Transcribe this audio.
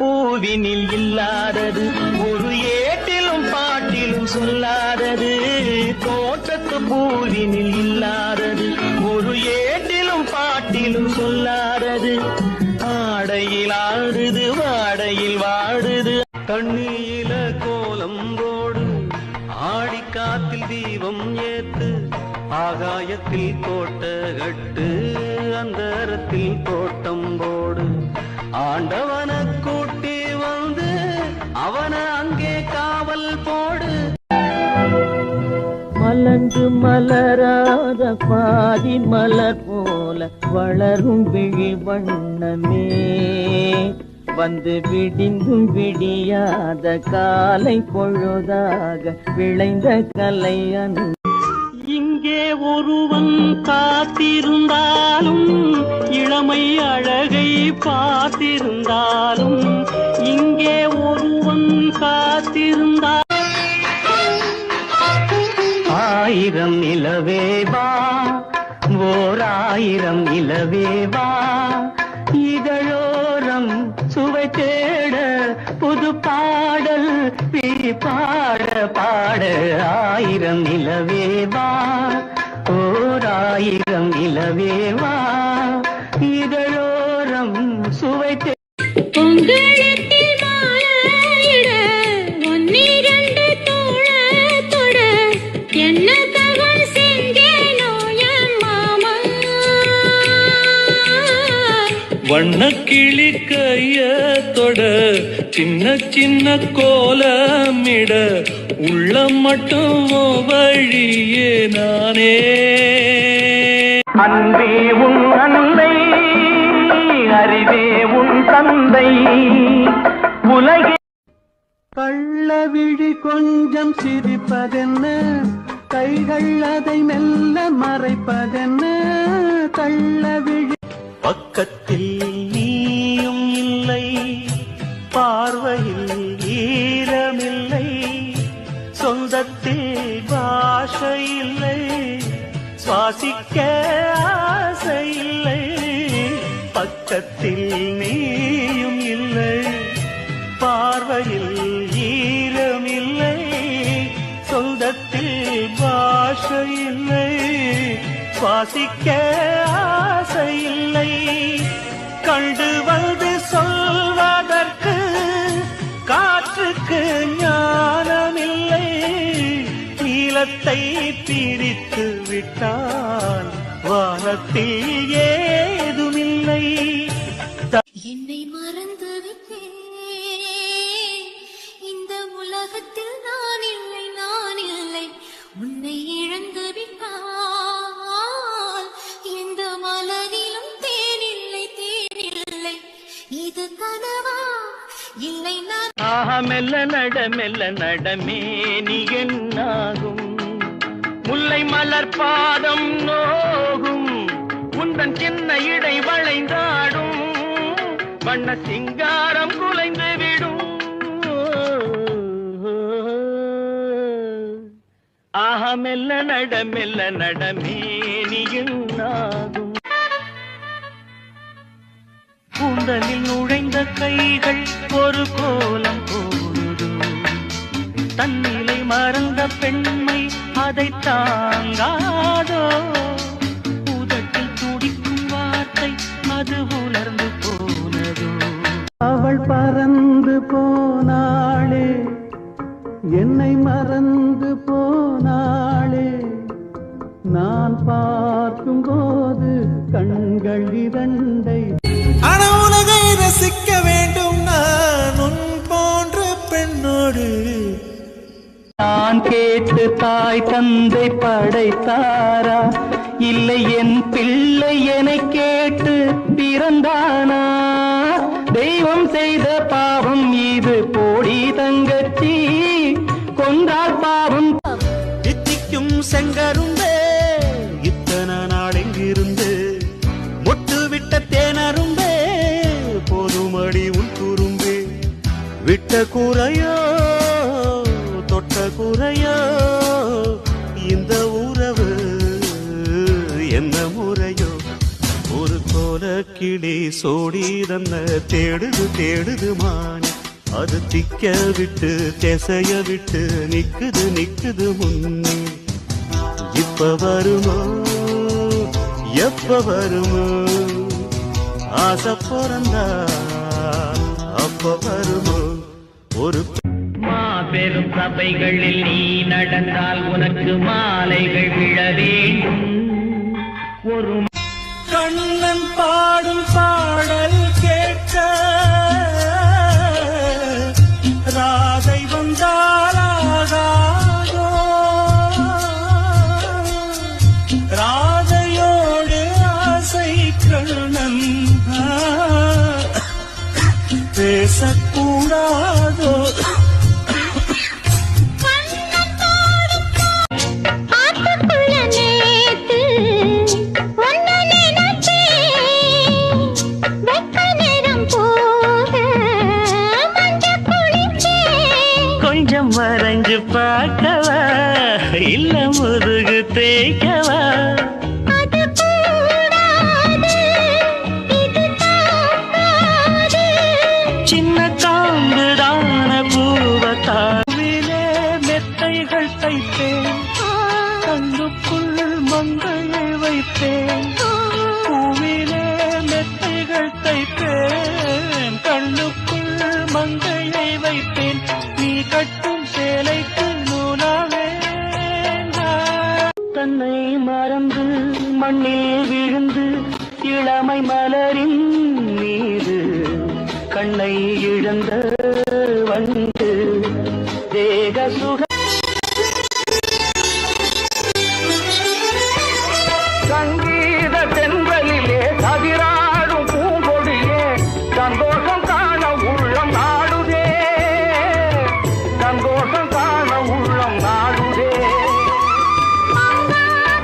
பூவினில் இல்லாதது ஒரு ஏட்டிலும் பாட்டிலும் சொல்லாதது. தோட்டத்து பூவினில் இல்லாதது ஒரு ஏட்டிலும் பாட்டிலும் சொல்லாதது. ஆடையில் ஆடுது வாடையில் வாடுது. தண்ணீயில கோலம் போடு ஆடிக்காத்தில் தீபம் ஏத்து ஆகாயத்தில் கோட்ட கட்டு அந்தரத்தில் தோட்டம் போடு. ஆண்டவன மலர்ந்து மலராத பாதி மலர் போல வளரும் விழி வண்ணமே. வந்து விடிந்தும் விடியாத காலை பொழுதாக விளைந்த கலையன் இங்கே ஒருவன் காத்திருந்தாலும் இளமை அழகை பார்த்திருந்தாலும் இங்கே ஒருவன் காத்திருந்தால் ஆயிரம் இளவேவா ஓர் ஆயிரம் நிலவேவா இதழோரம் சுவை தேட புது பாடல் நீ பாட பாட ஆயிரம் இளவேவா ஓர் ஆயிரம் நிலவேவா இதழோரம் சுவை தே வண்ணக்கிளி கைய தொட சின்ன சின்ன கோலமிட உள்ளம் மட்டும் வழியே நானே. அன்பே உன் அன்னை அறிவே உன் தந்தை உலகே கள்ளவிழி கொஞ்சம் சிரிப்பதென்ன? கைகள் அதை மெல்ல மறைப்பதென்ன? கள்ளவிழி பக்கத்தில் நீயும் இல்லை பார்வையில் ஈரமில்லை சொந்தத்தில் பாஷை இல்லை சுவாசிக்க ஆசை இல்லை பக்கத்தில் நீயும் இல்லை பார்வையில் ஈரமில்லை சொந்தத்தில் பாஷை இல்லை சுவாசிக்க ஆசை இல்லை. கண்டு வந்து சொல்வதற்கு காற்றுக்கு ஞானமில்லை. நீளத்தை பிரித்து விட்டால் வானத்தில் ஏதுமில்லை. என்னை மறந்து விட்டேன் இந்த உலகத்தில் நான் இல்லை. மெல்ல நட மெல்ல நடமே நீ என்னாகும்? முல்லை மலர் பாதம் நோகும். உந்தன் சின்ன இடை வளைந்தாடும். வண்ண சிங்காரம் குலைந்து விடும். ஆஹா மெல்ல நட மெல்ல நடமே நீ என்னாகும்? கூந்தலில் நுழைந்த கைகள் ஒரு கோலம் தன்னிலை மறந்த பெண்மை அதை தாங்கா தாய் தந்தை படைத்தாரா? இல்லை என் பிள்ளை என கேட்டு பிறந்தானா? தெய்வம் செய்த பாவம் இது போடி தங்கச்சி. கொண்டால் பாவம் தித்திக்கும் செங்கரும்பே இத்தனை நாள் எங்கிருந்து? மொட்டு விட்ட தேனரும்பே போதுமடி உன் துரும்பே விட்ட குறையோ தொட்ட குறையோ என்ன முறையோ? ஒரு கோல கிளி சோடி தன்ன தேடுது தேடுது மானே. அது திக்க விட்டு திசைய விட்டு நிக்குது நிக்குது முன்னே. இப்ப வருமோ? எப்ப வருமோ? ஆசை பிறந்தா அப்ப வருமோ? ஒரு மாபெரும் சபைகளில் நீ நடந்தால் உனக்கு மாலைகள் விழ வேண்டும். ஒரு கண்ணன் பாடும் பாடல் கேட்க ராதை வந்தாலாகாதோ ராதையோடு ஆசை கண்ணன் பேசக்கூடாதோ கொஞ்சம் வரைஞ்சு பார்க்கவா? இல்ல முதுகு தேய்க்கவா? சின்ன காம்புதான பூவத்தாவிலே மெத்தைகள் தைப்பேன் கண்ணுக்குள் மங்கையை வைப்பேன் பூவிலே மெத்தைகள் தைப்பேன் கண்ணுக்குள் மங்கையை வைப்பேன் கட்டும் சேலைக்கு நூலாவே தன்னை மறந்து மண்ணில் விழுந்து இளமை மலரின் மீது கண்ணை இழந்த வந்து தேக சுக